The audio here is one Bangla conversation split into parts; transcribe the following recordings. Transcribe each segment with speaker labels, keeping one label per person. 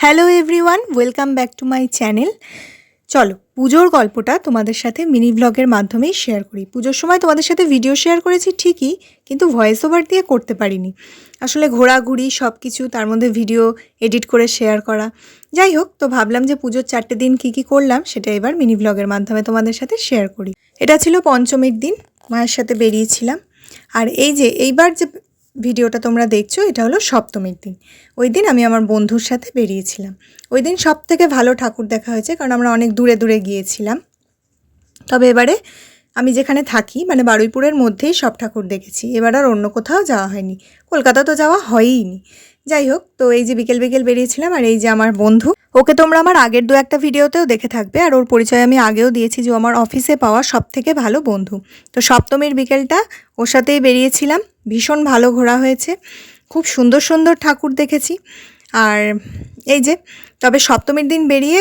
Speaker 1: Hello everyone welcome back to my channel চলো, পুজোর গল্পটা তোমাদের সাথে মিনি ব্লগের মাধ্যমেই শেয়ার করি। পুজোর সময় তোমাদের সাথে ভিডিও শেয়ার করেছি ঠিকই, কিন্তু ভয়েস ওভার দিয়ে করতে পারিনি। আসলে ঘোরাঘুরি সব কিছু তার মধ্যে ভিডিও এডিট করে শেয়ার করা। যাই হোক, তো ভাবলাম যে পুজোর চারটে দিন কী কী করলাম, সেটা এবার মিনি ব্লগের মাধ্যমে তোমাদের সাথে শেয়ার করি। এটা ছিল পঞ্চমীর দিন, মায়ের সাথে বেরিয়েছিলাম। আর এই যে, এইবার যে ভিডিওটা তোমরা দেখছ, এটা হলো সপ্তমীর দিন। ওই দিন আমি আমার বন্ধুর সাথে বেরিয়েছিলাম। ওই দিন সব থেকে ভালো ঠাকুর দেখা হয়েছে, কারণ আমরা অনেক দূরে দূরে গিয়েছিলাম। তবে এবারে আমি যেখানে থাকি মানে বারুইপুরের মধ্যেই সব ঠাকুর দেখেছি। এবার আর অন্য কোথাও যাওয়া হয়নি। কলকাতা তো যাওয়া হয়ইনি। যাই হোক, তো এই যে বিকেল বিকেল বেরিয়েছিলাম, আর এই যে আমার বন্ধু ওকে তোমরা আমার আগের দু একটা ভিডিওতেও দেখে থাকবে, আর ওর পরিচয় আমি আগেও দিয়েছি যে আমার অফিসে পাওয়া সব থেকে ভালো বন্ধু। তো সপ্তমীর বিকেলটা ওর সাথেই বেরিয়েছিলাম, ভীষণ ভালো ঘোরা হয়েছে। খুব সুন্দর সুন্দর ঠাকুর দেখেছি। আর এই যে, তবে সপ্তমীর দিন বেরিয়ে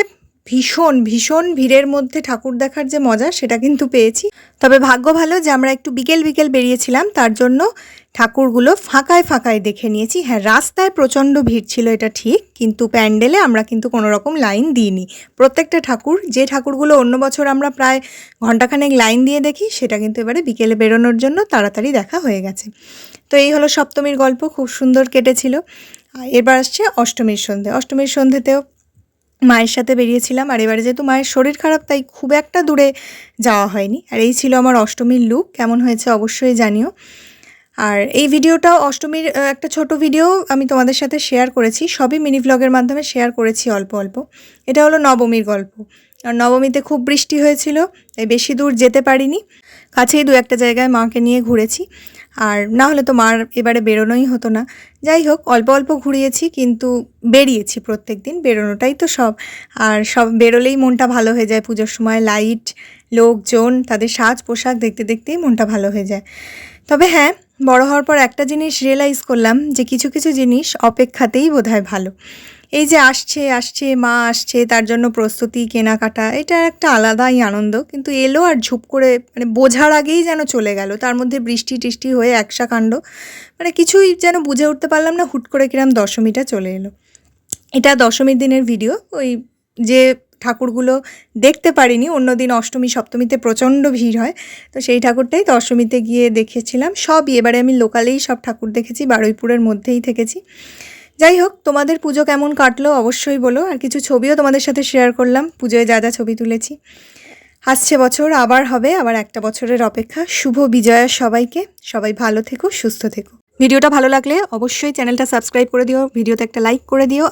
Speaker 1: ভীষণ ভীষণ ভিড়ের মধ্যে ঠাকুর দেখার যে মজা, সেটা কিন্তু পেয়েছি। তবে ভাগ্য ভালো যে আমরা একটু বিকেল বিকেল বেরিয়েছিলাম, তার জন্য ঠাকুরগুলো ফাঁকায় ফাঁকায় দেখে নিয়েছি। হ্যাঁ রাস্তায় প্রচণ্ড ভিড় ছিল, এটা ঠিক, কিন্তু প্যান্ডেলে আমরা কিন্তু কোনো রকম লাইন দিইনি। প্রত্যেকটা ঠাকুর, যে ঠাকুরগুলো অন্য বছর আমরা প্রায় ঘন্টাখানেক লাইন দিয়ে দেখি, সেটা কিন্তু এবারে বিকেলে বেরোনোর জন্য তাড়াতাড়ি দেখা হয়ে গেছে। তো এই হলো সপ্তমীর গল্প, খুব সুন্দর কেটেছিল। এবার আসছে অষ্টমীর সন্ধে। অষ্টমীর সন্ধেতেও মায়ের সাথে বেরিয়েছিলাম আর এবারে যেহেতু মায়ের শরীর খারাপ, তাই খুব একটা দূরে যাওয়া হয়নি। আর এই ছিল আমার অষ্টমীর লুক কেমন হয়েছে অবশ্যই জানিও। আর এই ভিডিওটাও অষ্টমীর একটা ছোট ভিডিও আমি তোমাদের সাথে শেয়ার করেছি, সবই মিনি ভ্লগের মাধ্যমে শেয়ার করেছি অল্প অল্প। এটা হলো নবমীর গল্প। আর নবমীতে খুব বৃষ্টি হয়েছিল, তাই বেশি দূর যেতে পারিনি। কাছেই দু একটা জায়গায় মাকে নিয়ে ঘুরেছি। আর না হলে তো মার এবারে বেরোনোই হতো না। যাই হোক, অল্প অল্প ঘুরিয়েছি, কিন্তু বেরিয়েছি প্রত্যেক দিন বেরোনোটাই তো সব। আর সব বেরোলেই মনটা ভালো হয়ে যায়, পুজোর সময় লাইট লোকজন, তাদের সাজ পোশাক দেখতে দেখতেই মনটা ভালো হয়ে যায়। তবে হ্যাঁ বড় হওয়ার পর একটা জিনিস রিয়েলাইজ করলাম যে কিছু কিছু জিনিস অপেক্ষাতেই বোধহয় ভালো। এই যে আসছে আসছে, মা আসছে, তার জন্য প্রস্তুতি, কেনাকাটা, এটা একটা আলাদাই আনন্দ। কিন্তু এলো আর ঝুপ করে মানে বোঝার আগেই যেন চলে গেল। তার মধ্যে বৃষ্টি টিষ্টি হয়ে একসা কাণ্ড মানে কিছুই যেন বুঝে উঠতে পারলাম না, হুট করে কিরম দশমীটা চলে এলো। এটা দশমীর দিনের ভিডিও, ওই যে ঠাকুরগুলো দেখতে পারিনি, অন্যদিন অষ্টমী, সপ্তমীতে প্রচণ্ড ভিড় হয়, তো সেই ঠাকুরটাই দশমীতে গিয়ে দেখেছিলাম। সবই, এবারে আমি লোকালেই সব ঠাকুর দেখেছি, বারুইপুরের মধ্যেই থেকেছি। যাই হোক তোমাদের পুজো কেমন কাটলো অবশ্যই বলো, আর কিছু ছবিও তোমাদের সাথে শেয়ার করলাম, পুজোয় যা যা ছবি তুলেছি। আসছে বছর, আবার হবে, আবার একটা বছরের অপেক্ষা। শুভ বিজয়া সবাইকে, সবাই ভালো থেকো, সুস্থ থেকো। ভিডিওটা ভালো লাগলে অবশ্যই চ্যানেলটা সাবস্ক্রাইব করে দিও, ভিডিওতে একটা লাইক করে দিও।